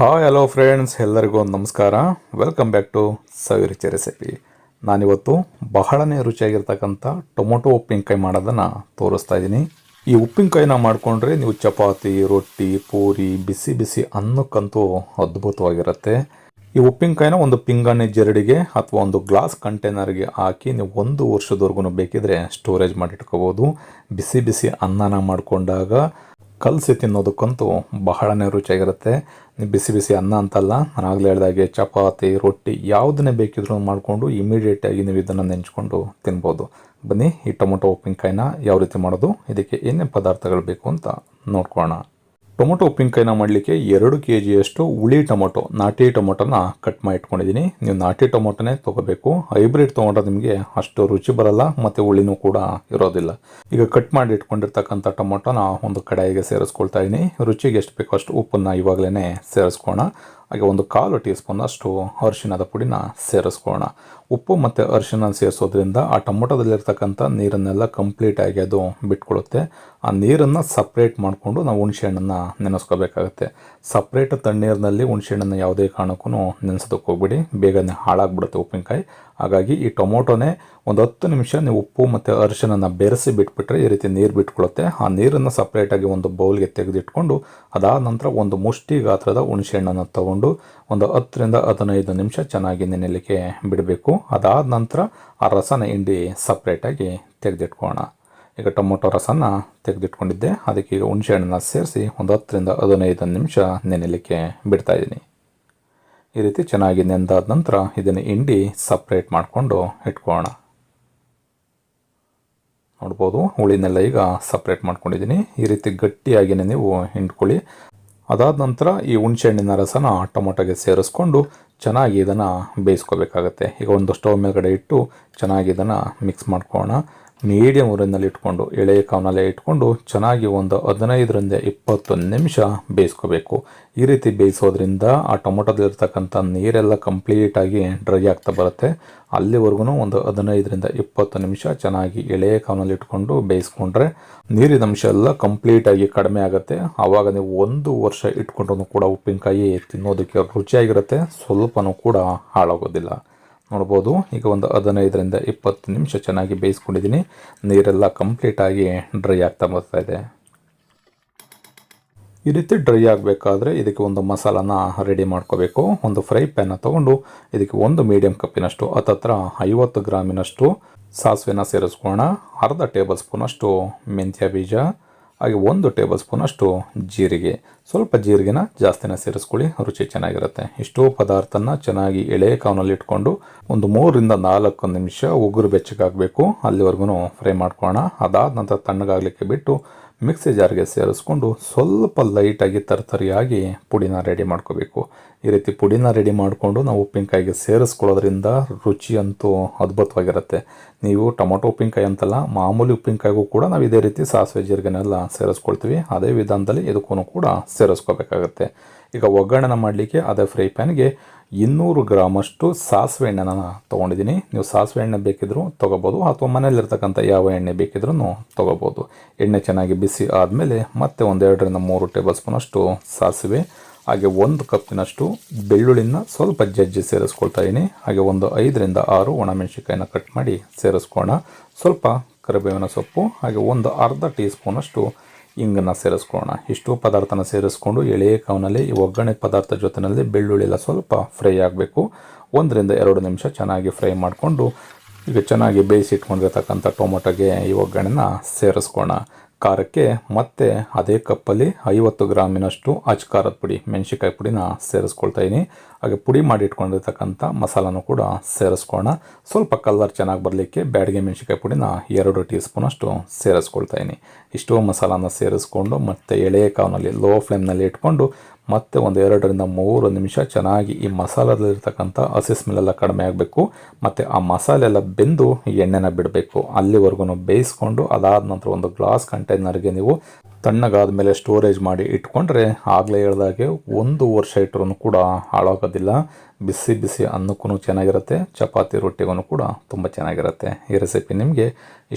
Hi hello friends ಎಲ್ಲರಿಗೂ ನಮಸ್ಕಾರ. Welcome back to Saviruchi recipe ನಾನಿವತ್ತು ಬಹಳನೇ ರುಚಿಯಾಗಿರ್ತಕ್ಕಂಥ ಟೊಮೊಟೊ ಉಪ್ಪಿನಕಾಯಿ ಮಾಡೋದನ್ನು ತೋರಿಸ್ತಾ ಇದ್ದೀನಿ. ಈ ಉಪ್ಪಿನಕಾಯಿನ ಮಾಡಿಕೊಂಡ್ರೆ ನೀವು ಚಪಾತಿ, ರೊಟ್ಟಿ, ಪೂರಿ, ಬಿಸಿ ಬಿಸಿ ಅನ್ನಕ್ಕಂತೂ ಅದ್ಭುತವಾಗಿರುತ್ತೆ. ಈ ಉಪ್ಪಿನಕಾಯಿನ ಒಂದು ಪಿಂಗಾಣಿ ಜರಡಿಗೆ ಅಥವಾ ಒಂದು ಗ್ಲಾಸ್ ಕಂಟೈನರ್ಗೆ ಹಾಕಿ ನೀವು ಒಂದು ವರ್ಷದವರೆಗೂ ಬೇಕಿದ್ರೆ ಸ್ಟೋರೇಜ್ ಮಾಡಿ ಇಟ್ಕೋಬೋದು ಬಿಸಿ ಬಿಸಿ ಅನ್ನನ ಮಾಡಿಕೊಂಡಾಗ ಕಲಸಿ ತಿನ್ನೋದಕ್ಕಂತೂ ಬಹಳನೇ ರುಚಿಯಾಗಿರುತ್ತೆ. ಬಿಸಿ ಬಿಸಿ ಅನ್ನ ಅಂತಲ್ಲ, ನಾನು ಆಗಲೇ ಹೇಳಿದಾಗೆ ಚಪಾತಿ, ರೊಟ್ಟಿ ಯಾವುದನ್ನೇ ಬೇಕಿದ್ರೂ ಮಾಡಿಕೊಂಡು ಇಮಿಡಿಯೇಟಾಗಿ ನೀವು ಇದನ್ನು ನೆಂಚ್ಕೊಂಡು ತಿನ್ಬೋದು. ಬನ್ನಿ, ಈ ಟೊಮೊಟೊ ಉಪ್ಪಿನಕಾಯಿನ ಯಾವ ರೀತಿ ಮಾಡೋದು, ಇದಕ್ಕೆ ಏನೇನು ಪದಾರ್ಥಗಳು ಬೇಕು ಅಂತ ನೋಡ್ಕೊಳ್ಳೋಣ. ಟೊಮೊಟೊ ಉಪ್ಪಿನಕಾಯಿನ ಮಾಡಲಿಕ್ಕೆ ಎರಡು ಕೆ ಜಿಯಷ್ಟು ಹುಳಿ ಟೊಮೊಟೊ, ನಾಟಿ ಟೊಮೊಟೊನ ಕಟ್ ಮಾಡಿ ಇಟ್ಕೊಂಡಿದ್ದೀನಿ ನೀವು ನಾಟಿ ಟೊಮೊಟೊನೇ ತೊಗೋಬೇಕು. ಹೈಬ್ರಿಡ್ ತೊಗೊಂಡ್ರೆ ನಿಮಗೆ ಅಷ್ಟು ರುಚಿ ಬರಲ್ಲ, ಮತ್ತು ಹುಳಿನೂ ಕೂಡ ಇರೋದಿಲ್ಲ. ಈಗ ಕಟ್ ಮಾಡಿ ಇಟ್ಕೊಂಡಿರ್ತಕ್ಕಂಥ ಟೊಮೊಟೊನ ಒಂದು ಕಡಾಯಿಗೆ ಸೇರಿಸ್ಕೊಳ್ತಾ ಇದ್ದೀನಿ ರುಚಿಗೆ ಎಷ್ಟು ಬೇಕೋ ಅಷ್ಟು ಉಪ್ಪನ್ನು ಇವಾಗಲೇ ಸೇರಿಸ್ಕೋಣ ಹಾಗೆ ಒಂದು ಕಾಲು ಟೀ ಸ್ಪೂನ್ ಅಷ್ಟು ಅರಿಶಿಣದ ಪುಡಿನ ಸೇರಿಸ್ಕೊಳ್ಳೋಣ. ಉಪ್ಪು ಮತ್ತು ಅರಿಶಿನ ಸೇರಿಸೋದ್ರಿಂದ ಆ ಟೊಮೊಟೊದಲ್ಲಿರ್ತಕ್ಕಂಥ ನೀರನ್ನೆಲ್ಲ ಕಂಪ್ಲೀಟಾಗಿ ಅದು ಬಿಟ್ಕೊಳ್ಳುತ್ತೆ ಆ ನೀರನ್ನು ಸಪ್ರೇಟ್ ಮಾಡಿಕೊಂಡು ನಾವು ಹುಣಸೆಹಣ್ಣನ್ನು ನೆನೆಸ್ಕೋಬೇಕಾಗುತ್ತೆ. ಸಪ್ರೇಟ್ ತಣ್ಣೀರಿನಲ್ಲಿ ಹುಣಸೆಹಣ್ಣನ್ನು ಯಾವುದೇ ಕಾರಣಕ್ಕೂ ನೆನೆಸೋದಕ್ಕೆ ಹೋಗ್ಬಿಡಿ. ಬೇಗನೆ ಹಾಳಾಗ್ಬಿಡುತ್ತೆ ಉಪ್ಪಿನಕಾಯಿ. ಹಾಗಾಗಿ ಈ ಟೊಮೊಟೊನೇ ಒಂದು ಹತ್ತು ನಿಮಿಷ ನೀವು ಉಪ್ಪು ಮತ್ತು ಅರಿಶಿನ ಬೆರೆಸಿ ಬಿಟ್ಬಿಟ್ರೆ ಈ ರೀತಿ ನೀರು ಬಿಟ್ಕೊಳ್ಳುತ್ತೆ ಆ ನೀರನ್ನು ಸಪ್ರೇಟಾಗಿ ಒಂದು ಬೌಲ್ಗೆ ತೆಗೆದಿಟ್ಕೊಂಡು ಅದಾದ ನಂತರ ಒಂದು ಮುಷ್ಟಿ ಗಾತ್ರದ ಹುಣಸೆಹಣ್ಣನ್ನು ತಗೊಂಡು ಒಂದು ಹತ್ತರಿಂದ ಹದಿನೈದು ನಿಮಿಷ ಚೆನ್ನಾಗಿ ನೆನೆಯಲಿಕ್ಕೆ ಬಿಡಬೇಕು. ಅದಾದ ನಂತರ ಆ ರಸನ ಹಿಂಡಿ ಸಪ್ರೇಟಾಗಿ ತೆಗೆದಿಟ್ಕೋಣ ಈಗ ಟೊಮೊಟೊ ರಸನ ತೆಗೆದಿಟ್ಕೊಂಡಿದ್ದೆ. ಅದಕ್ಕೆ ಈಗ ಹುಣಸೆಹಣ್ಣನ್ನ ಸೇರಿಸಿ ಒಂದು ಹತ್ತರಿಂದ ಹದಿನೈದು ನಿಮಿಷ ನೆನೆಯಲಿಕ್ಕೆ ಬಿಡ್ತಾ ಇದ್ದೀನಿ. ಈ ರೀತಿ ಚೆನ್ನಾಗಿ ನೆಂದಾದ ನಂತರ ಇದನ್ನು ಹಿಂಡಿ ಸಪ್ರೇಟ್ ಮಾಡಿಕೊಂಡು ಇಟ್ಕೊಳ್ಳೋಣ. ನೋಡ್ಬೋದು ಹುಳಿನೆಲ್ಲ ಈಗ ಸಪ್ರೇಟ್ ಮಾಡ್ಕೊಂಡಿದ್ದೀನಿ. ಈ ರೀತಿ ಗಟ್ಟಿಯಾಗಿಯೇ ನೀವು ಹಿಂಡ್ಕೊಳ್ಳಿ. ಅದಾದ ನಂತರ ಈ ಹುಣಸೆಹಣ್ಣಿನ ರಸನ ಟೊಮೊಟೊಗೆ ಸೇರಿಸ್ಕೊಂಡು ಚೆನ್ನಾಗಿ ಇದನ್ನು ಬೇಯಿಸ್ಕೋಬೇಕಾಗತ್ತೆ. ಈಗ ಒಂದು ಸ್ಟವ್ ಮೇಲ್ಗಡೆ ಇಟ್ಟು ಚೆನ್ನಾಗಿ ಇದನ್ನು ಮಿಕ್ಸ್ ಮಾಡ್ಕೊಳ್ಳೋಣ. ಮೀಡಿಯಮ್ ಊರಿನಲ್ಲಿ ಇಟ್ಕೊಂಡು, ಎಳೆಯ ಕಾವನಲ್ಲೇ ಇಟ್ಕೊಂಡು ಚೆನ್ನಾಗಿ ಒಂದು ಹದಿನೈದರಿಂದ ಇಪ್ಪತ್ತು ನಿಮಿಷ ಬೇಯಿಸ್ಕೋಬೇಕು. ಈ ರೀತಿ ಬೇಯಿಸೋದ್ರಿಂದ ಆ ಟೊಮೊಟೊದಲ್ಲಿರ್ತಕ್ಕಂಥ ನೀರೆಲ್ಲ ಕಂಪ್ಲೀಟಾಗಿ ಡ್ರೈ ಆಗ್ತಾ ಬರುತ್ತೆ. ಅಲ್ಲಿವರೆಗೂ ಒಂದು ಹದಿನೈದರಿಂದ ಇಪ್ಪತ್ತು ನಿಮಿಷ ಚೆನ್ನಾಗಿ ಎಳೆಯ ಕಾವನಲ್ಲಿ ಇಟ್ಕೊಂಡು ಬೇಯಿಸ್ಕೊಂಡ್ರೆ ನೀರಿನ ಅಂಶ ಎಲ್ಲ ಕಂಪ್ಲೀಟಾಗಿ ಕಡಿಮೆ ಆಗುತ್ತೆ. ಆವಾಗ ನೀವು ಒಂದು ವರ್ಷ ಇಟ್ಕೊಂಡ್ರೂ ಕೂಡ ಉಪ್ಪಿನಕಾಯಿ ತಿನ್ನೋದಕ್ಕೆ ರುಚಿಯಾಗಿರುತ್ತೆ. ಸ್ವಲ್ಪನೂ ಕೂಡ ಹಾಳಾಗೋದಿಲ್ಲ. ನೋಡ್ಬೋದು ಈಗ ಒಂದು ಹದಿನೈದರಿಂದ ಇಪ್ಪತ್ತು ನಿಮಿಷ ಚೆನ್ನಾಗಿ ಬೇಯಿಸ್ಕೊಂಡಿದ್ದೀನಿ. ನೀರೆಲ್ಲ ಕಂಪ್ಲೀಟಾಗಿ ಡ್ರೈ ಆಗ್ತಾ ಬರ್ತಾ ಇದೆ. ಈ ರೀತಿ ಡ್ರೈ ಆಗಬೇಕಾದ್ರೆ ಇದಕ್ಕೆ ಒಂದು ಮಸಾಲಾನ ರೆಡಿ ಮಾಡ್ಕೋಬೇಕು. ಒಂದು ಫ್ರೈ ಪ್ಯಾನ್ನ ತೊಗೊಂಡು ಇದಕ್ಕೆ ಒಂದು ಮೀಡಿಯಂ ಕಪ್ಪಿನಷ್ಟು, ಹತ್ತತ್ರ ಐವತ್ತು ಗ್ರಾಮಿನಷ್ಟು ಸಾಸಿವೆನ ಸೇರಿಸ್ಕೊಳ್ಳೋಣ. ಅರ್ಧ ಟೇಬಲ್ ಸ್ಪೂನಷ್ಟು ಮೆಂತ್ಯ ಬೀಜ ಹಾಗೆ ಒಂದು ಟೇಬಲ್ ಸ್ಪೂನಷ್ಟು ಜೀರಿಗೆ. ಸ್ವಲ್ಪ ಜೀರಿಗೆನ ಜಾಸ್ತಿನ ಸೇರಿಸ್ಕೊಳ್ಳಿ, ರುಚಿ ಚೆನ್ನಾಗಿರುತ್ತೆ. ಇಷ್ಟು ಪದಾರ್ಥನ ಚೆನ್ನಾಗಿ ಎಳೆ ಕಾವನಲ್ಲಿ ಇಟ್ಕೊಂಡು ಒಂದು ಮೂರರಿಂದ ನಾಲ್ಕು ನಿಮಿಷ ಉಗುರು ಬೆಚ್ಚಗಾಗಬೇಕು ಅಲ್ಲಿವರೆಗೂ ಫ್ರೈ ಮಾಡ್ಕೊಳ್ಳೋಣ. ಅದಾದ ನಂತರ ತಣ್ಣಗಾಗಲಿಕ್ಕೆ ಬಿಟ್ಟು ಮಿಕ್ಸಿ ಜಾರ್ಗೆ ಸೇರಿಸ್ಕೊಂಡು ಸ್ವಲ್ಪ ಲೈಟಾಗಿ ತರ್ತರಿಯಾಗಿ ಪುಡಿನ ರೆಡಿ ಮಾಡ್ಕೋಬೇಕು. ಈ ರೀತಿ ಪುಡಿನ ರೆಡಿ ಮಾಡಿಕೊಂಡು ನಾವು ಉಪ್ಪಿನಕಾಯಿಗೆ ಸೇರಿಸ್ಕೊಳ್ಳೋದ್ರಿಂದ ರುಚಿ ಅಂತೂ ಅದ್ಭುತವಾಗಿರುತ್ತೆ. ನೀವು ಟೊಮೊಟೊ ಉಪ್ಪಿನಕಾಯಿ ಅಂತಲ್ಲ, ಮಾಮೂಲಿ ಉಪ್ಪಿನಕಾಯಿಗೂ ಕೂಡ ನಾವು ಇದೇ ರೀತಿ ಸಾಸಿವೆ ಜೀರಿಗೆನೆಲ್ಲ ಸೇರಿಸ್ಕೊಳ್ತೀವಿ. ಅದೇ ವಿಧಾನದಲ್ಲಿ ಇದಕ್ಕೂ ಕೂಡ ಸೇರಿಸ್ಕೋಬೇಕಾಗುತ್ತೆ. ಈಗ ಒಗ್ಗರಣೆ ಮಾಡಲಿಕ್ಕೆ ಅದೇ ಫ್ರೈ ಪ್ಯಾನ್ಗೆ ಇನ್ನೂರು ಗ್ರಾಮಷ್ಟು ಸಾಸಿವೆ ಎಣ್ಣೆನ ತೊಗೊಂಡಿದ್ದೀನಿ. ನೀವು ಸಾಸಿವೆ ಎಣ್ಣೆ ಬೇಕಿದ್ರೂ ತೊಗೋಬೋದು, ಅಥವಾ ಮನೆಯಲ್ಲಿರ್ತಕ್ಕಂಥ ಯಾವ ಎಣ್ಣೆ ಬೇಕಿದ್ರೂ ತೊಗೋಬೋದು. ಎಣ್ಣೆ ಚೆನ್ನಾಗಿ ಬಿಸಿ ಆದಮೇಲೆ ಮತ್ತೆ ಒಂದೆರಡರಿಂದ ಮೂರು ಟೇಬಲ್ ಸ್ಪೂನಷ್ಟು ಸಾಸಿವೆ, ಹಾಗೆ ಒಂದು ಕಪ್ಪಿನಷ್ಟು ಬೆಳ್ಳುಳ್ಳಿನ ಸ್ವಲ್ಪ ಜಜ್ಜಿ ಸೇರಿಸ್ಕೊಳ್ತಾ ಇದ್ದೀನಿ ಹಾಗೆ ಒಂದು ಐದರಿಂದ ಆರು ಒಣಮೆಣಸಿನ್ಕಾಯಿನ ಕಟ್ ಮಾಡಿ ಸೇರಿಸ್ಕೋಣ ಸ್ವಲ್ಪ ಕರಿಬೇವಿನ ಸೊಪ್ಪು, ಹಾಗೆ ಒಂದು ಅರ್ಧ ಟೀ ಸ್ಪೂನಷ್ಟು ಇಂಗನ್ನು ಸೇರಿಸ್ಕೊಳ್ಳೋಣ. ಇಷ್ಟು ಪದಾರ್ಥನ ಸೇರಿಸ್ಕೊಂಡು ಎಳೆಯ ಕಾವಿನಲ್ಲಿ, ಈ ಒಗ್ಗರಣೆ ಪದಾರ್ಥ ಜೊತೆಯಲ್ಲಿ ಬೆಳ್ಳುಳ್ಳಿ ಎಲ್ಲ ಸ್ವಲ್ಪ ಫ್ರೈ ಆಗಬೇಕು. ಒಂದರಿಂದ ಎರಡು ನಿಮಿಷ ಚೆನ್ನಾಗಿ ಫ್ರೈ ಮಾಡಿಕೊಂಡು, ಈಗ ಚೆನ್ನಾಗಿ ಬೇಯಿಸಿ ಇಟ್ಕೊಂಡಿರ್ತಕ್ಕಂಥ ಟೊಮೊಟೊಗೆ ಈ ಒಗ್ಗರಣೆನ ಸೇರಿಸ್ಕೋಣ ಖಾರಕ್ಕೆ ಮತ್ತೆ ಅದೇ ಕಪ್ಪಲ್ಲಿ ಐವತ್ತು ಗ್ರಾಮಿನಷ್ಟು ಅಚ್ ಖಾರದ ಪುಡಿ ಮೆಣಸಿಕಾಯಿ ಪುಡಿನ ಸೇರಿಸ್ಕೊಳ್ತಾ ಇದ್ದೀನಿ ಹಾಗೆ ಪುಡಿ ಮಾಡಿ ಇಟ್ಕೊಂಡಿರ್ತಕ್ಕಂಥ ಮಸಾಲನೂ ಕೂಡ ಸೇರಿಸ್ಕೊಳ್ಳೋಣ. ಸ್ವಲ್ಪ ಕಲರ್ ಚೆನ್ನಾಗಿ ಬರಲಿಕ್ಕೆ ಬ್ಯಾಡಿಗೆ ಮೆಣಸಿಕಾಯಿ ಪುಡಿನ ಎರಡು ಟೀ ಸ್ಪೂನಷ್ಟು ಸೇರಿಸ್ಕೊಳ್ತಾ ಇಷ್ಟು ಮಸಾಲಾನ ಸೇರಿಸ್ಕೊಂಡು ಮತ್ತು ಎಳೆಯ ಕಾವನಲ್ಲಿ ಲೋ ಫ್ಲೇಮ್ನಲ್ಲಿ ಇಟ್ಕೊಂಡು ಮತ್ತೆ ಒಂದು ಎರಡರಿಂದ ಮೂರು ನಿಮಿಷ ಚೆನ್ನಾಗಿ ಈ ಮಸಾಲದಲ್ಲಿರ್ತಕ್ಕಂಥ ಹಸಿ ಸ್ಮೆಲ್ಲೆಲ್ಲ ಕಡಿಮೆ ಆಗಬೇಕು. ಮತ್ತು ಆ ಮಸಾಲೆ ಎಲ್ಲ ಬೆಂದು ಎಣ್ಣೆನ ಬಿಡಬೇಕು. ಅಲ್ಲಿವರೆಗೂ ಬೇಯಿಸ್ಕೊಂಡು ಅದಾದ ನಂತರ ಒಂದು ಗ್ಲಾಸ್ ಕಂಟೈನರ್ಗೆ ನೀವು ತಣ್ಣಗಾದ ಮೇಲೆ ಸ್ಟೋರೇಜ್ ಮಾಡಿ ಇಟ್ಕೊಂಡ್ರೆ ಆಗಲೇ ಹೇಳಿದಾಗೆ ಒಂದು ವರ್ಷ ಇಟ್ಟರೂ ಕೂಡ ಹಾಳಾಗೋದಿಲ್ಲ. ಬಿಸಿ ಬಿಸಿ ಅನ್ನಕ್ಕೂ ಚೆನ್ನಾಗಿರುತ್ತೆ, ಚಪಾತಿ ರೊಟ್ಟಿಗೂ ಕೂಡ ತುಂಬ ಚೆನ್ನಾಗಿರುತ್ತೆ. ಈ ರೆಸಿಪಿ ನಿಮಗೆ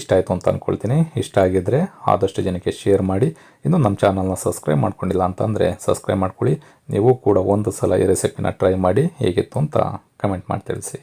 ಇಷ್ಟ ಆಯಿತು ಅಂತ ಅಂದ್ಕೊಳ್ತೀನಿ ಇಷ್ಟ ಆಗಿದ್ದರೆ ಆದಷ್ಟು ಜನಕ್ಕೆ ಶೇರ್ ಮಾಡಿ. ಇನ್ನು ನಮ್ಮ ಚಾನಲ್ನ ಸಬ್ಸ್ಕ್ರೈಬ್ ಮಾಡ್ಕೊಂಡಿಲ್ಲ ಅಂತಂದರೆ ಸಬ್ಸ್ಕ್ರೈಬ್ ಮಾಡ್ಕೊಳ್ಳಿ. ನೀವು ಕೂಡ ಒಂದು ಸಲ ಈ ರೆಸಿಪಿನ ಟ್ರೈ ಮಾಡಿ ಹೇಗಿತ್ತು ಅಂತ ಕಮೆಂಟ್ ಮಾಡಿ ತಿಳಿಸಿ.